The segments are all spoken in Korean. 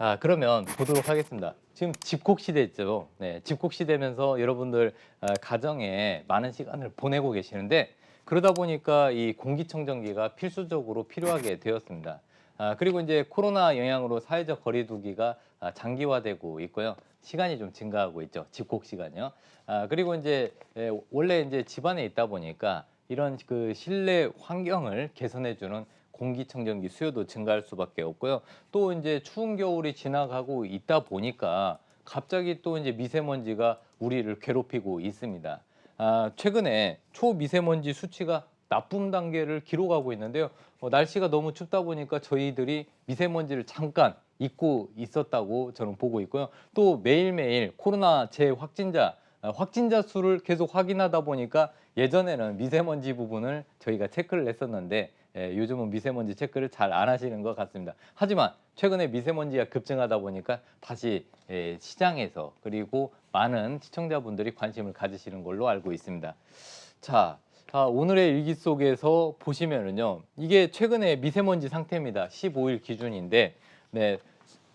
아, 그러면 보도록 하겠습니다. 지금 집콕 시대죠. 네, 집콕 시대면서 여러분들 아, 가정에 많은 시간을 보내고 계시는데 그러다 보니까 이 공기청정기가 필수적으로 필요하게 되었습니다. 아, 그리고 이제 코로나 영향으로 사회적 거리두기가 아, 장기화되고 있고요. 시간이 좀 증가하고 있죠. 집콕 시간이요. 아, 그리고 이제 에, 원래 이제 집안에 있다 보니까 이런 그 실내 환경을 개선해주는 공기청정기 수요도 증가할 수밖에 없고요. 또 이제 추운 겨울이 지나가고 있다 보니까 갑자기 또 이제 미세먼지가 우리를 괴롭히고 있습니다. 아, 최근에 초미세먼지 수치가 나쁨 단계를 기록하고 있는데요. 어, 날씨가 너무 춥다 보니까 저희들이 미세먼지를 잠깐 잊고 있었다고 저는 보고 있고요. 또 매일매일 코로나 재확진자 아, 확진자 수를 계속 확인하다 보니까 예전에는 미세먼지 부분을 저희가 체크를 했었는데 예, 요즘은 미세먼지 체크를 잘 안 하시는 것 같습니다. 하지만 최근에 미세먼지가 급증하다 보니까 다시 예, 시장에서 그리고 많은 시청자분들이 관심을 가지시는 걸로 알고 있습니다. 자, 아, 오늘의 일기 속에서 보시면은요, 이게 최근에 미세먼지 상태입니다. 15일 기준인데, 네.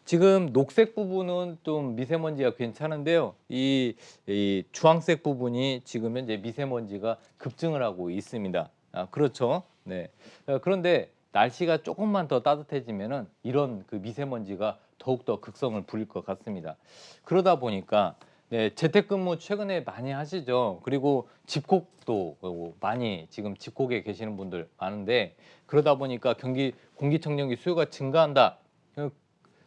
지금 녹색 부분은 좀 미세먼지가 괜찮은데요. 이, 이 주황색 부분이 지금 현재 미세먼지가 급증을 하고 있습니다. 아, 그렇죠. 네. 어, 그런데 날씨가 조금만 더 따뜻해지면은 이런 그 미세먼지가 더욱더 극성을 부릴 것 같습니다. 그러다 보니까 네, 재택근무 최근에 많이 하시죠. 그리고 집콕도 어, 많이 지금 집콕에 계시는 분들 많은데 그러다 보니까 경기 공기청정기 수요가 증가한다. 어,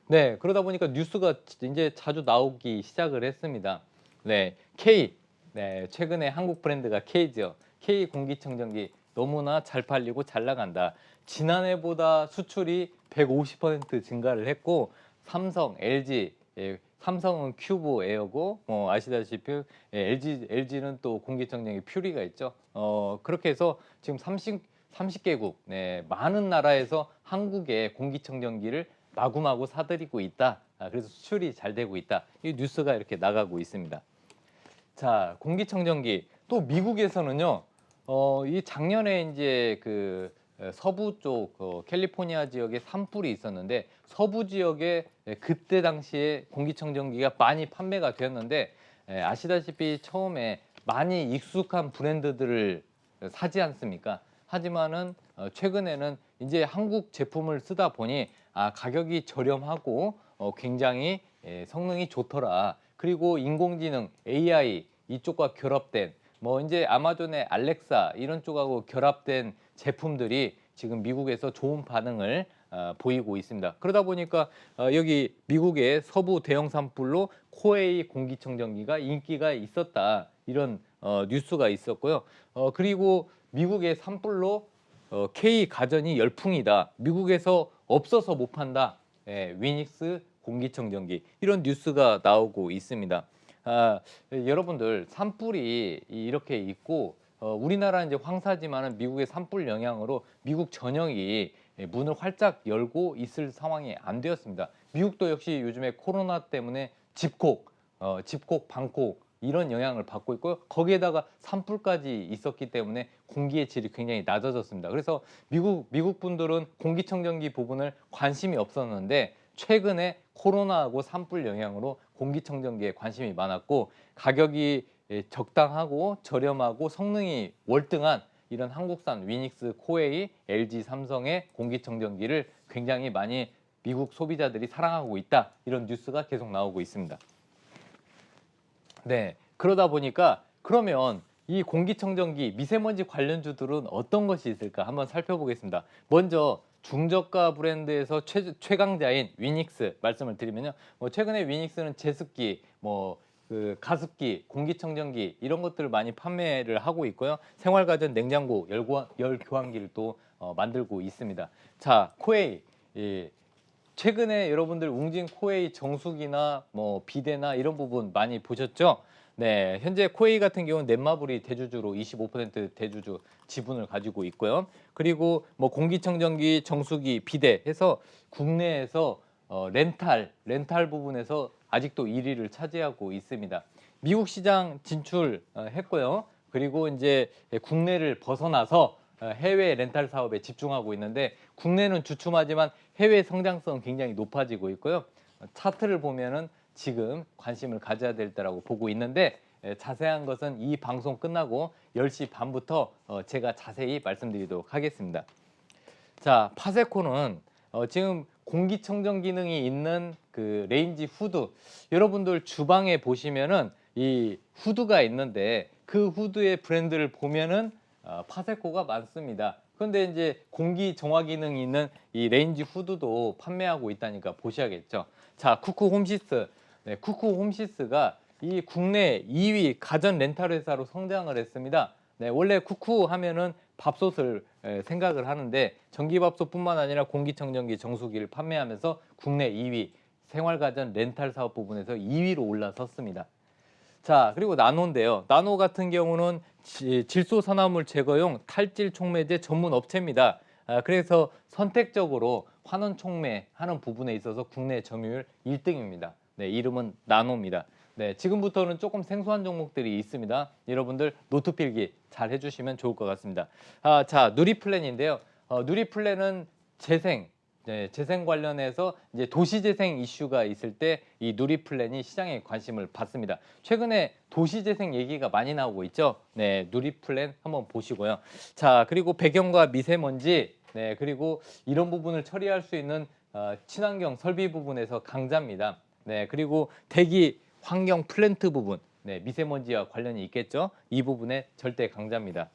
네, 그러다 보니까 뉴스가 이제 자주 나오기 시작을 했습니다. 네, K. 네, 최근에 한국 브랜드가 K죠. K 공기청정기 너무나 잘 팔리고 잘 나간다. 지난해보다 수출이 150% 증가를 했고 삼성, LG, 예, 삼성은 큐브 에어고 뭐 아시다시피 예, LG LG는 또 공기청정기 퓨리가 있죠. 어 그렇게 해서 지금 30 30개국 네, 많은 나라에서 한국의 공기청정기를 마구마구 사들이고 있다. 아, 그래서 수출이 잘 되고 있다. 이 뉴스가 이렇게 나가고 있습니다. 자, 공기청정기 또 미국에서는요. 어, 이 작년에 이제 그 에, 서부 쪽 어, 캘리포니아 지역에 산불이 있었는데 서부 지역에 에, 그때 당시에 공기청정기가 많이 판매가 되었는데 에, 아시다시피 처음에 많이 익숙한 브랜드들을 사지 않습니까? 하지만은 어, 최근에는 이제 한국 제품을 쓰다 보니 아 가격이 저렴하고 어, 굉장히 에, 성능이 좋더라. 그리고 인공지능 AI 이쪽과 결합된 뭐 이제 아마존의 알렉사 이런 쪽하고 결합된 제품들이 지금 미국에서 좋은 반응을 어, 보이고 있습니다. 그러다 보니까 어, 여기 미국의 서부 대형 산불로 코웨이 공기청정기가 인기가 있었다 이런 어, 뉴스가 있었고요. 어, 그리고 미국의 산불로 어, K 가전이 열풍이다. 미국에서 없어서 못 판다. 예, 위닉스 공기청정기 이런 뉴스가 나오고 있습니다. 아, 여러분들 산불이 이렇게 있고 어, 우리나라 이제 황사지만은 미국의 산불 영향으로 미국 전역이 문을 활짝 열고 있을 상황이 안 되었습니다. 미국도 역시 요즘에 코로나 때문에 집콕, 어, 집콕, 방콕 이런 영향을 받고 있고요. 거기에다가 산불까지 있었기 때문에 공기의 질이 굉장히 낮아졌습니다. 그래서 미국 미국 분들은 공기청정기 부분을 관심이 없었는데 최근에 코로나하고 산불 영향으로 공기청정기에 관심이 많았고 가격이 예, 적당하고 저렴하고 성능이 월등한 이런 한국산 위닉스, 코웨이, LG, 삼성의 공기청정기를 굉장히 많이 미국 소비자들이 사랑하고 있다 이런 뉴스가 계속 나오고 있습니다. 네, 그러다 보니까 그러면 이 공기청정기 미세먼지 관련주들은 어떤 것이 있을까 한번 살펴보겠습니다. 먼저 중저가 브랜드에서 최, 최강자인 위닉스 말씀을 드리면요. 뭐 최근에 위닉스는 제습기, 뭐 그 가습기, 공기청정기 이런 것들을 많이 판매를 하고 있고요. 생활가전 냉장고, 열고, 열 교환기를 또 어, 만들고 있습니다. 자, 코웨이 이, 최근에 여러분들 웅진 코웨이 정수기나 뭐 비데나 이런 부분 많이 보셨죠? 네, 현재 코웨이 같은 경우는 넷마블이 대주주로 25% 대주주 지분을 가지고 있고요. 그리고 뭐 공기청정기, 정수기, 비데 해서 국내에서 어, 렌탈, 렌탈 부분에서 아직도 1위를 차지하고 있습니다. 미국 시장 진출했고요. 그리고 이제 국내를 벗어나서 어, 해외 렌탈 사업에 집중하고 있는데 국내는 주춤하지만 해외 성장성 굉장히 높아지고 있고요. 차트를 보면은 지금 관심을 가져야 될 때라고 보고 있는데 에, 자세한 것은 이 방송 끝나고 10시 반부터 어, 제가 자세히 말씀드리도록 하겠습니다. 자, 파세코는 어, 지금 공기청정 기능이 있는 그 레인지 후드 여러분들 주방에 보시면은 이 후드가 있는데 그 후드의 브랜드를 보면은 어, 파세코가 많습니다. 그런데 이제 공기 정화 기능이 있는 이 레인지 후드도 판매하고 있다니까 보셔야겠죠. 자, 쿠쿠 홈시스. 네, 쿠쿠 홈시스가 이 국내 2위 가전 렌탈 회사로 성장을 했습니다. 네, 원래 쿠쿠 하면은 밥솥을 에, 생각을 하는데 전기밥솥뿐만 아니라 공기청정기 정수기를 판매하면서 국내 2위 생활가전 렌탈 사업 부분에서 2위로 올라섰습니다. 자 그리고 나노인데요. 나노 같은 경우는 지- 질소산화물 제거용 탈질 촉매제 전문 업체입니다. 아, 그래서 선택적으로 환원 촉매하는 부분에 있어서 국내 점유율 1등입니다. 네, 이름은 나노입니다. 네, 지금부터는 조금 생소한 종목들이 있습니다. 여러분들 노트 필기 잘 해주시면 좋을 것 같습니다. 아, 자, 누리플랜인데요. 어, 누리플랜은 재생, 네, 재생 관련해서 이제 도시재생 이슈가 있을 때 이 누리플랜이 시장에 관심을 받습니다. 최근에 도시재생 얘기가 많이 나오고 있죠. 네, 누리플랜 한번 보시고요. 자, 그리고 배경과 미세먼지, 네, 그리고 이런 부분을 처리할 수 있는 어, 친환경 설비 부분에서 강자입니다. 네, 그리고 대기 환경 플랜트 부분, 네, 미세먼지와 관련이 있겠죠. 이 부분에 절대 강자입니다.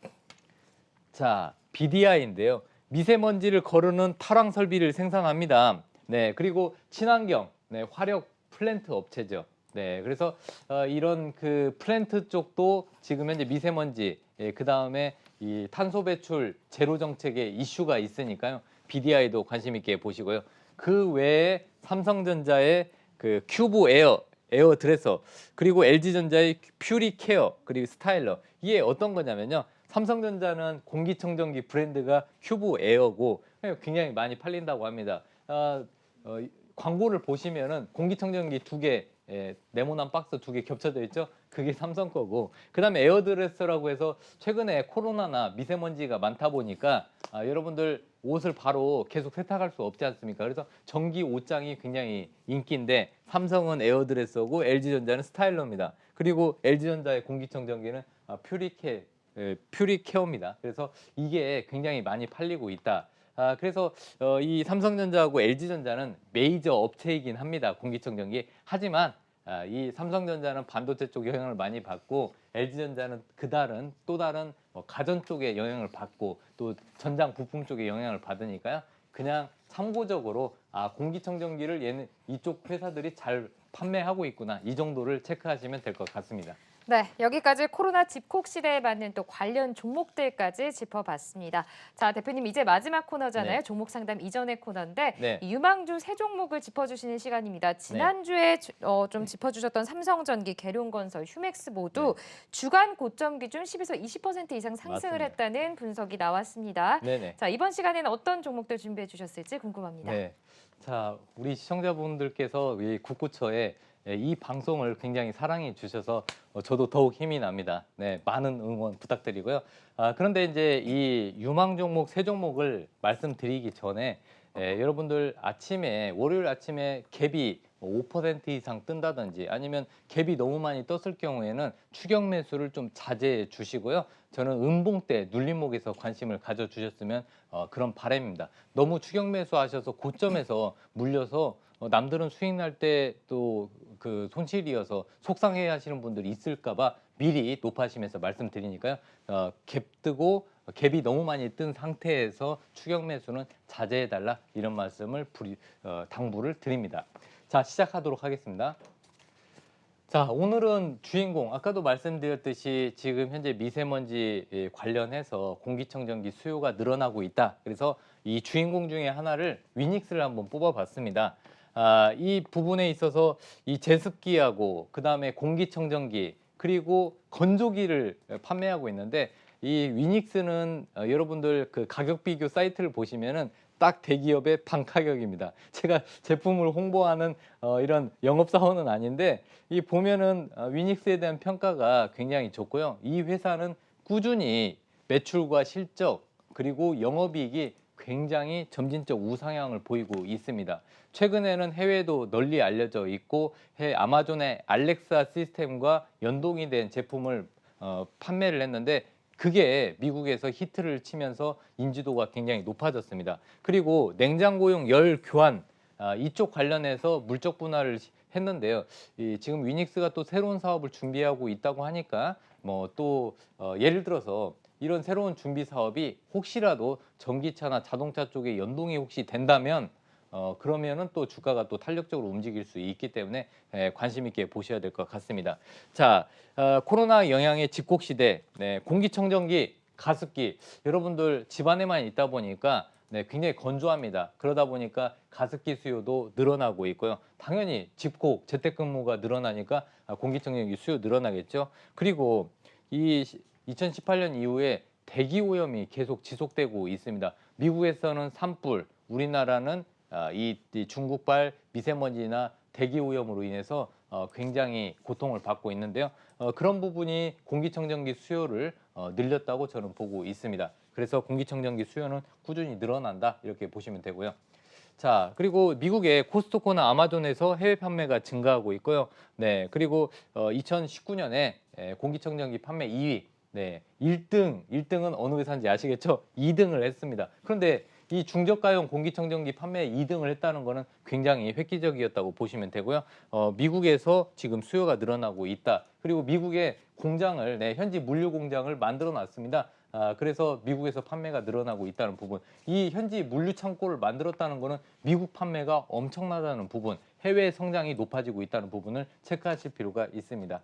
자, BDI인데요. 미세먼지를 거르는 탈황 설비를 생산합니다. 네, 그리고 친환경, 네, 화력 플랜트 업체죠. 네, 그래서 어, 이런 그 플랜트 쪽도 지금 현재 미세먼지, 예, 그 다음에 이 탄소 배출 제로 정책에 이슈가 있으니까요. BDI도 관심 있게 보시고요. 그 외에 삼성전자의 그 큐브 에어 에어 드레서 그리고 LG전자의 퓨리 케어 그리고 스타일러 이게 어떤 거냐면요. 삼성전자는 공기청정기 브랜드가 큐브 에어고 굉장히 많이 팔린다고 합니다. 아, 어, 이- 광고를 보시면은 공기청정기 두 개, 예, 네모난 박스 두 개 겹쳐져 있죠. 그게 삼성 거고, 그다음에 에어드레서라고 해서 최근에 코로나나 미세먼지가 많다 보니까 아, 여러분들 옷을 바로 계속 세탁할 수 없지 않습니까? 그래서 전기 옷장이 굉장히 인기인데 삼성은 에어드레서고 LG전자는 스타일러입니다. 그리고 LG전자의 공기청정기는 아, 퓨리케 예, 퓨리케어입니다. 그래서 이게 굉장히 많이 팔리고 있다. 아, 그래서 어, 이 삼성전자하고 LG전자는 메이저 업체이긴 합니다. 공기청정기. 하지만 아, 이 삼성전자는 반도체 쪽 영향을 많이 받고 LG전자는 그 다른 또 다른 뭐 가전 쪽에 영향을 받고 또 전장 부품 쪽에 영향을 받으니까요. 그냥 참고적으로 아 공기청정기를 얘는 이쪽 회사들이 잘 판매하고 있구나 이 정도를 체크하시면 될 것 같습니다. 네, 여기까지 코로나 집콕 시대에 맞는 또 관련 종목들까지 짚어봤습니다. 자, 대표님 이제 마지막 코너잖아요. 네. 종목 상담 이전의 코너인데 네. 이 유망주 세 종목을 짚어주시는 시간입니다. 지난주에 주- 어, 좀 짚어주셨던 삼성전기, 계룡건설, 휴맥스 모두 주간 고점 기준 10에서 20% 이상 상승을 맞습니다. 했다는 분석이 나왔습니다. 네네. 자, 이번 시간에는 어떤 종목들 준비해 주셨을지 궁금합니다. 네. 자, 우리 시청자분들께서 이 국구처에 예, 이 방송을 굉장히 사랑해 주셔서 어, 저도 더욱 힘이 납니다. 네, 많은 응원 부탁드리고요. 아, 그런데 이제 이 유망 종목 세 종목을 말씀드리기 전에 예, 여러분들 아침에 월요일 아침에 갭이 5% 이상 뜬다든지 아니면 갭이 너무 많이 떴을 경우에는 추격 매수를 좀 자제해 주시고요. 저는 음봉 때 눌림목에서 관심을 가져 주셨으면 어, 그런 바람입니다. 너무 추격 매수하셔서 고점에서 물려서 어, 남들은 수익 날 때 또 그 손실이어서 속상해 하시는 분들이 있을까봐 미리 높아시면서 말씀드리니까요. 어, 갭 뜨고 갭이 너무 많이 뜬 상태에서 추격 매수는 자제해 달라 이런 말씀을 부리, 어, 당부를 드립니다. 자 시작하도록 하겠습니다. 자 오늘은 주인공 아까도 말씀드렸듯이 지금 현재 미세먼지 예, 관련해서 공기청정기 수요가 늘어나고 있다. 그래서 이 주인공 중에 하나를 위닉스를 한번 뽑아봤습니다. 아, 이 부분에 있어서 이 제습기하고 그 다음에 공기청정기 그리고 건조기를 판매하고 있는데 이 위닉스는 어, 여러분들 그 가격 비교 사이트를 보시면은 딱 대기업의 반 가격입니다. 제가 제품을 홍보하는 어, 이런 영업 사원은 아닌데 이 보면은 어, 위닉스에 대한 평가가 굉장히 좋고요. 이 회사는 꾸준히 매출과 실적 그리고 영업이익이 굉장히 점진적 우상향을 보이고 있습니다. 최근에는 해외도 널리 알려져 있고 해 아마존의 알렉사 시스템과 연동이 된 제품을 어, 판매를 했는데 그게 미국에서 히트를 치면서 인지도가 굉장히 높아졌습니다. 그리고 냉장고용 열 교환 아, 이쪽 관련해서 물적 분할을 했는데요. 이 지금 위닉스가 또 새로운 사업을 준비하고 있다고 하니까 뭐또 어, 예를 들어서 이런 새로운 준비 사업이 혹시라도 전기차나 자동차 쪽에 연동이 혹시 된다면 어, 그러면은 또 주가가 또 탄력적으로 움직일 수 있기 때문에 에, 관심 있게 보셔야 될 것 같습니다. 자, 어, 코로나 영향의 집콕 시대, 네, 공기청정기, 가습기, 여러분들 집안에만 있다 보니까 네, 굉장히 건조합니다. 그러다 보니까 가습기 수요도 늘어나고 있고요. 당연히 집콕, 재택근무가 늘어나니까 아, 공기청정기 수요 늘어나겠죠. 그리고 이 2018년 이후에 대기 오염이 계속 지속되고 있습니다. 미국에서는 산불, 우리나라는 아, 이, 이 중국발 미세먼지나 대기 오염으로 인해서 어, 굉장히 고통을 받고 있는데요. 어, 그런 부분이 공기청정기 수요를 어, 늘렸다고 저는 보고 있습니다. 그래서 공기청정기 수요는 꾸준히 늘어난다 이렇게 보시면 되고요. 자 그리고 미국의 코스트코나 아마존에서 해외 판매가 증가하고 있고요. 네 그리고 어, 2019년에 공기청정기 판매 2위, 네 1등 1등은 어느 회사인지 아시겠죠? 2등을 했습니다. 그런데 이 중저가용 공기청정기 판매 2등을 했다는 것은 굉장히 획기적이었다고 보시면 되고요. 어, 미국에서 지금 수요가 늘어나고 있다. 그리고 미국의 공장을 네, 현지 물류 공장을 만들어 놨습니다. 아, 그래서 미국에서 판매가 늘어나고 있다는 부분. 이 현지 물류 창고를 만들었다는 것은 미국 판매가 엄청나다는 부분, 해외 성장이 높아지고 있다는 부분을 체크하실 필요가 있습니다.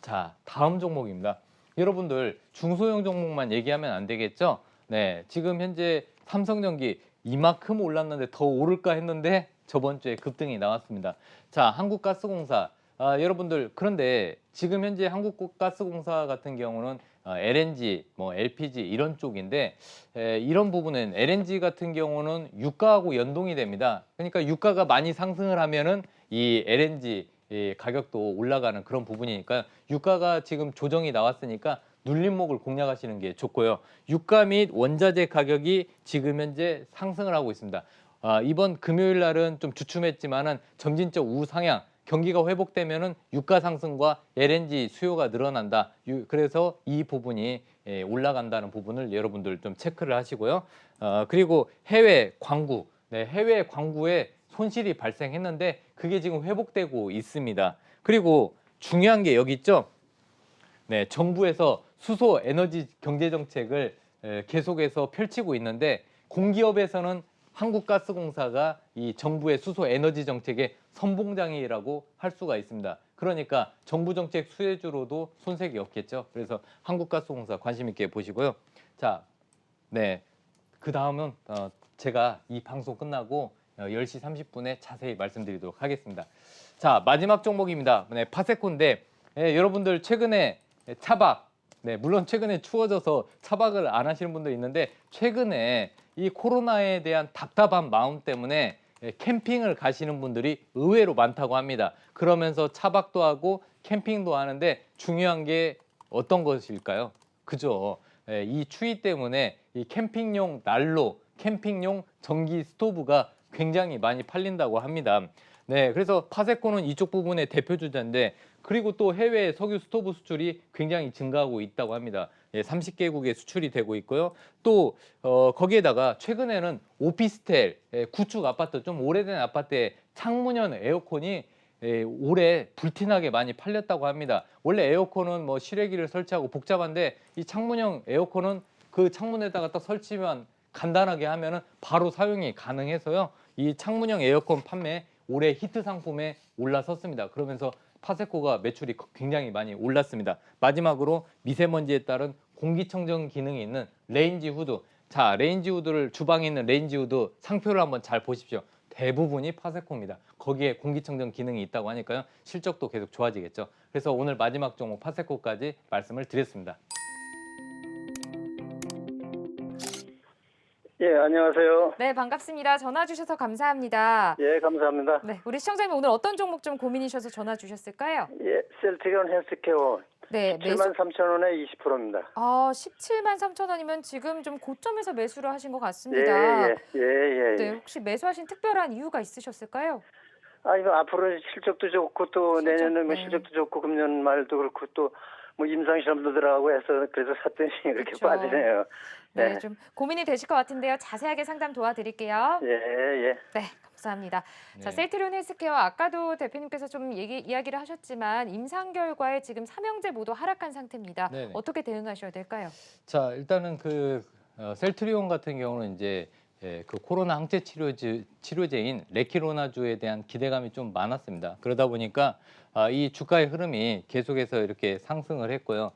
자, 다음 종목입니다. 여러분들 중소형 종목만 얘기하면 안 되겠죠? 네, 지금 현재 삼성전기 이만큼 올랐는데 더 오를까 했는데 저번 주에 급등이 나왔습니다. 자, 한국가스공사 아, 여러분들 그런데 지금 현재 한국가스공사 같은 경우는 어, LNG, 뭐 LPG 이런 쪽인데 에, 이런 부분은 LNG 같은 경우는 유가하고 연동이 됩니다. 그러니까 유가가 많이 상승을 하면은 이 LNG 이 가격도 올라가는 그런 부분이니까 유가가 지금 조정이 나왔으니까 눌림목을 공략하시는 게 좋고요. 유가 및 원자재 가격이 지금 현재 상승을 하고 있습니다. 아, 이번 금요일 날은 좀 주춤했지만은 점진적 우상향 경기가 회복되면은 유가 상승과 LNG 수요가 늘어난다. 유- 그래서 이 부분이 예, 올라간다는 부분을 여러분들 좀 체크를 하시고요. 어, 그리고 해외 광구, 네, 해외 광구에 손실이 발생했는데 그게 지금 회복되고 있습니다. 그리고 중요한 게 여기 있죠. 네, 정부에서 수소 에너지 경제 정책을 에, 계속해서 펼치고 있는데 공기업에서는 한국가스공사가 이 정부의 수소 에너지 정책의 선봉장이라고 할 수가 있습니다. 그러니까 정부 정책 수혜주로도 손색이 없겠죠. 그래서 한국가스공사 관심 있게 보시고요. 자, 네, 그 다음은 어, 제가 이 방송 끝나고 어, 10시 30분에 자세히 말씀드리도록 하겠습니다. 자, 마지막 종목입니다. 네, 파세코인데 예, 여러분들 최근에 차박, 네, 물론 최근에 추워져서 차박을 안 하시는 분도 있는데 최근에 이 코로나에 대한 답답한 마음 때문에 예, 캠핑을 가시는 분들이 의외로 많다고 합니다. 그러면서 차박도 하고 캠핑도 하는데 중요한 게 어떤 것일까요? 그죠? 예, 이 추위 때문에 이 캠핑용 난로, 캠핑용 전기 스토브가 굉장히 많이 팔린다고 합니다. 네, 그래서 파세코는 이쪽 부분의 대표 주자인데 그리고 또 해외 석유 스토브 수출이 굉장히 증가하고 있다고 합니다. 예, 30개국에 수출이 되고 있고요. 또 어, 거기에다가 최근에는 오피스텔, 예, 구축 아파트 좀 오래된 아파트에 창문형 에어컨이 예, 올해 불티나게 많이 팔렸다고 합니다. 원래 에어컨은 뭐 실외기를 설치하고 복잡한데 이 창문형 에어컨은 그 창문에다가 딱 설치만 간단하게 하면은 바로 사용이 가능해서요. 이 창문형 에어컨 판매 올해 히트 상품에 올라섰습니다. 그러면서 파세코가 매출이 굉장히 많이 올랐습니다. 마지막으로 미세먼지에 따른 공기청정 기능이 있는 레인지 후드. 자, 레인지 후드를 주방에 있는 레인지 후드 상표를 한번 잘 보십시오. 대부분이 파세코입니다. 거기에 공기청정 기능이 있다고 하니까요. 실적도 계속 좋아지겠죠. 그래서 오늘 마지막 종목 파세코까지 말씀을 드렸습니다. 예, 안녕하세요. 네, 반갑습니다. 전화 주셔서 감사합니다. 예, 감사합니다. 네, 우리 시청자님 오늘 어떤 종목 좀 고민이셔서 전화 주셨을까요? 예, 셀트리온 헬스케어 네, 매수 7만 3천 원에 20%입니다. 아, 17만 3천 원이면 지금 좀 고점에서 매수를 하신 것 예, 같습니다. 예, 예, 예. 네, 혹시 매수하신 특별한 이유가 있으셨을까요? 아, 이거 앞으로 실적도 좋고 또 실적, 내년에 뭐 네. 실적도 좋고 금년 말도 그렇고 또 뭐 임상 실험도 들어가고 해서 그래서 샀더니 이렇게 그렇죠. 빠지네요. 네, 네. 좀 고민이 되실 것 같은데요. 자세하게 상담 도와드릴게요. 예, 예. 네, 감사합니다. 자, 네. 셀트리온 헬스케어 아까도 대표님께서 좀 얘기 이야기를 하셨지만 임상 결과에 지금 삼형제 모두 하락한 상태입니다. 네네. 어떻게 대응하셔야 될까요? 자 일단은 그 어, 셀트리온 같은 경우는 이제 예, 그 코로나 항체 치료제 치료제인 레키로나주에 대한 기대감이 좀 많았습니다. 그러다 보니까 아, 이 주가의 흐름이 계속해서 이렇게 상승을 했고요.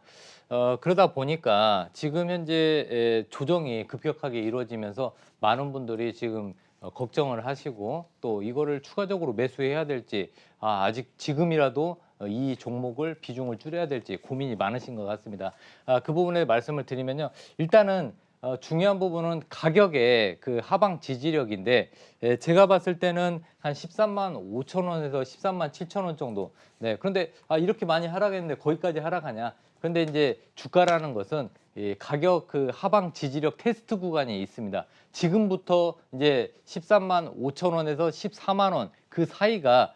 어, 그러다 보니까 지금 현재 에, 조정이 급격하게 이루어지면서 많은 분들이 지금 어, 걱정을 하시고 또 이거를 추가적으로 매수해야 될지 아, 아직 지금이라도 어, 이 종목을 비중을 줄여야 될지 고민이 많으신 것 같습니다. 아, 그 부분에 말씀을 드리면요. 일단은 어, 중요한 부분은 가격의 그 하방 지지력인데 예, 제가 봤을 때는 한 13만 5천 원에서 13만 7천 원 정도. 네. 그런데 아, 이렇게 많이 하락했는데 거기까지 하락하냐? 그런데 이제 주가라는 것은 이 가격 그 하방 지지력 테스트 구간이 있습니다. 지금부터 이제 13만 5천 원에서 14만 원 그 사이가 아,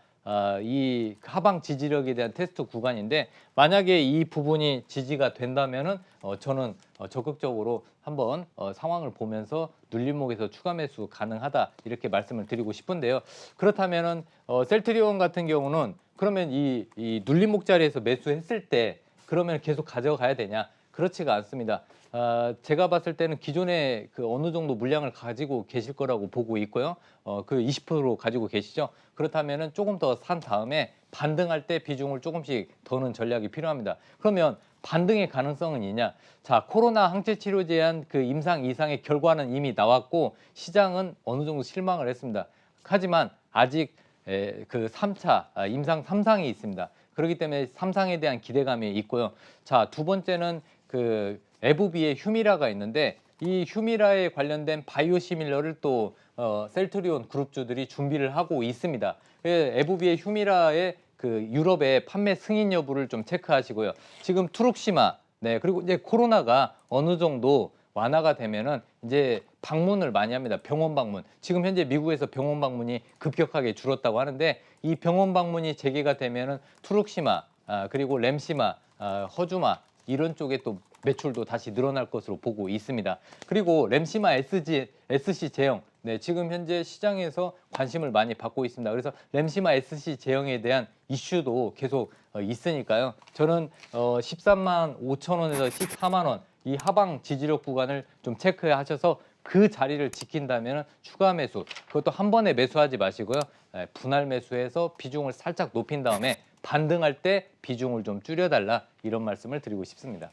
이 하방 지지력에 대한 테스트 구간인데 만약에 이 부분이 지지가 된다면은 어, 저는 어, 적극적으로 한번 어, 상황을 보면서 눌림목에서 추가 매수 가능하다 이렇게 말씀을 드리고 싶은데요. 그렇다면은 어, 셀트리온 같은 경우는 그러면 이, 이 눌림목 자리에서 매수했을 때 그러면 계속 가져가야 되냐? 그렇지가 않습니다. 아, 제가 봤을 때는 기존에 그 어느 정도 물량을 가지고 계실 거라고 보고 있고요. 어, 그 20% 가지고 계시죠. 그렇다면은 조금 더 산 다음에 반등할 때 비중을 조금씩 더는 전략이 필요합니다. 그러면 반등의 가능성은 있냐? 자, 코로나 항체 치료제에 한그 임상 이상의 결과는 이미 나왔고 시장은 어느 정도 실망을 했습니다. 하지만 아직 에, 그 3차 아, 임상 3상이 있습니다. 그렇기 때문에 3상에 대한 기대감이 있고요. 자, 두 번째는 그 에브비의 휴미라가 있는데 이 휴미라에 관련된 바이오 시밀러를 또 어, 셀트리온 그룹주들이 준비를 하고 있습니다. 그 에브비의 휴미라의 그 유럽의 판매 승인 여부를 좀 체크하시고요. 지금 투룩시마 네 그리고 이제 코로나가 어느 정도 완화가 되면은 이제 방문을 많이 합니다. 병원 방문. 지금 현재 미국에서 병원 방문이 급격하게 줄었다고 하는데 이 병원 방문이 재개가 되면은 투룩시마 아, 그리고 램시마, 아, 허주마 이런 쪽에 또 매출도 다시 늘어날 것으로 보고 있습니다. 그리고 램시마 SG, SC 제형 네, 지금 현재 시장에서 관심을 많이 받고 있습니다. 그래서 램시마 SC 제형에 대한 이슈도 계속 어, 있으니까요. 저는 어, 13만 5천 원에서 14만 원 이 하방 지지력 구간을 좀 체크하셔서 그 자리를 지킨다면 추가 매수 그것도 한 번에 매수하지 마시고요. 예, 분할 매수해서 비중을 살짝 높인 다음에 반등할 때 비중을 좀 줄여달라 이런 말씀을 드리고 싶습니다.